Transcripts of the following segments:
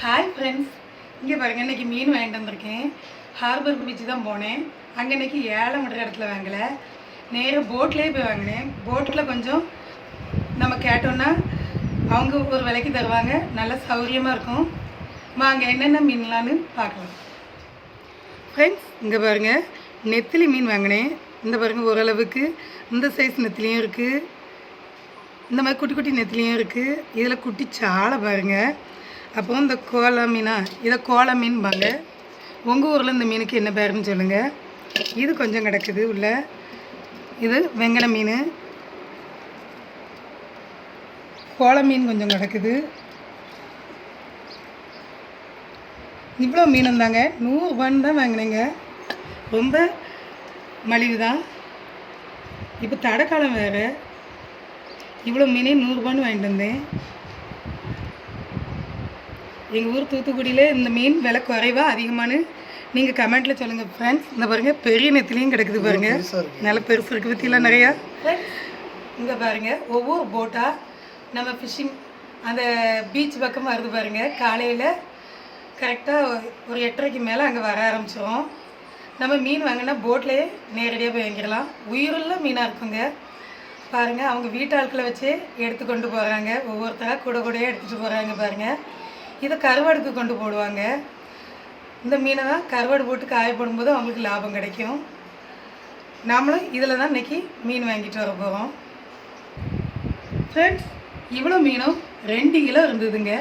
Hi friends இங்கே பாருங்க இன்னைக்கு மீன் வாங்கிட்டு வந்திருக்கேன். ஹார்பர் பீச்சு தான் போனேன். அங்கே இன்னைக்கு ஏலம் விடுற இடத்துல வாங்கலை. நேராக போட்லேயே போய் வாங்கினேன். போட்டில் கொஞ்சம் நம்ம கேட்டோன்னா அவங்க ஒரு விலைக்கு தருவாங்க. நல்ல சௌகரியமாக இருக்கும். வாங்க என்னென்ன மீன்லான்னு பார்க்கலாம். ஃப்ரெண்ட்ஸ் இங்கே பாருங்கள் நெத்திலி மீன் வாங்கினேன். இந்த பாருங்கள் ஓரளவுக்கு இந்த சைஸ் நெத்திலியும் இருக்குது இந்த மாதிரி குட்டி குட்டி நெத்திலியும் இருக்குது இதில் குட்டி சாலை பாருங்கள் அப்போ இந்த கோலா மீனா இதை கோலா மீன்பாங்க உங்கள் ஊரில் இந்த மீனுக்கு என்ன பேருன்னு சொல்லுங்கள் இது கொஞ்சம் கிடக்குது உள்ள. இது வெங்கல மீன். கோல மீன் கொஞ்சம் கிடக்குது. இவ்வளோ மீன் இருந்தாங்க. நூறுரூபான்னு தான் வாங்கினேங்க. ரொம்ப மலிவு தான் இப்போ தடைக்காலம் வேறு. இவ்வளோ மீனே நூறுரூபான்னு வாங்கிட்டு வந்தேன். எங்கள் ஊர் தூத்துக்குடியில் இந்த மீன் விலை குறைவா அதிகமானு நீங்கள் கமெண்ட்டில் சொல்லுங்கள் ஃப்ரெண்ட்ஸ் இந்த பாருங்கள் பெரிய நெத்திலையும் கிடக்குது பாருங்கள் நல்ல பெருசு இருக்குது பற்றிலாம் நிறையா. இங்கே பாருங்கள் ஒவ்வொரு போட்டாக நம்ம ஃபிஷ்ஷிங் அந்த பீச் பக்கம் வருது பாருங்கள் காலையில் கரெக்டாக ஒரு எட்டரைக்கு மேலே அங்கே வர ஆரம்பிச்சிரும். நம்ம மீன் வாங்கினா போட்லேயே நேரடியாக போய் வாங்கிடலாம். உயிருள்ள மீனாக இருக்குங்க. பாருங்கள் அவங்க வீட்டாட்களை வச்சு எடுத்து கொண்டு போகிறாங்க ஒவ்வொருத்தராக கூட கூடயே எடுத்துகிட்டு போகிறாங்க பாருங்கள் இதை கருவாடுக்கு கொண்டு போடுவாங்க. இந்த மீனை தான் கருவாடு போட்டு காய போடும்போது அவங்களுக்கு லாபம் கிடைக்கும். நாமளும் இதில் தான் இன்றைக்கி மீன் வாங்கிட்டு வர போகிறோம் ஃப்ரெண்ட்ஸ் இவ்வளோ மீனும் ரெண்டு கிலோ இருந்ததுங்க.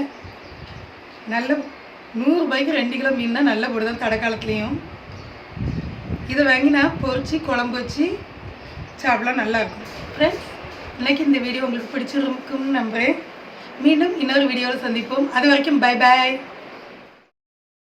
நல்ல நூறுரூபாய்க்கு ரெண்டு கிலோ மீன் தான் நல்ல போடுதான் தடை காலத்துலேயும் இதை வாங்கினா பொறிச்சு குழம்பு வச்சு சாப்பிடலாம் நல்லாயிருக்கும் ஃப்ரெண்ட்ஸ் இன்றைக்கி இந்த வீடியோ உங்களுக்கு பிடிச்சிருக்கும்னு நம்புகிறேன் மீண்டும் இன்னொரு வீடியோவில் சந்திப்போம். அது வரைக்கும் பை பாய்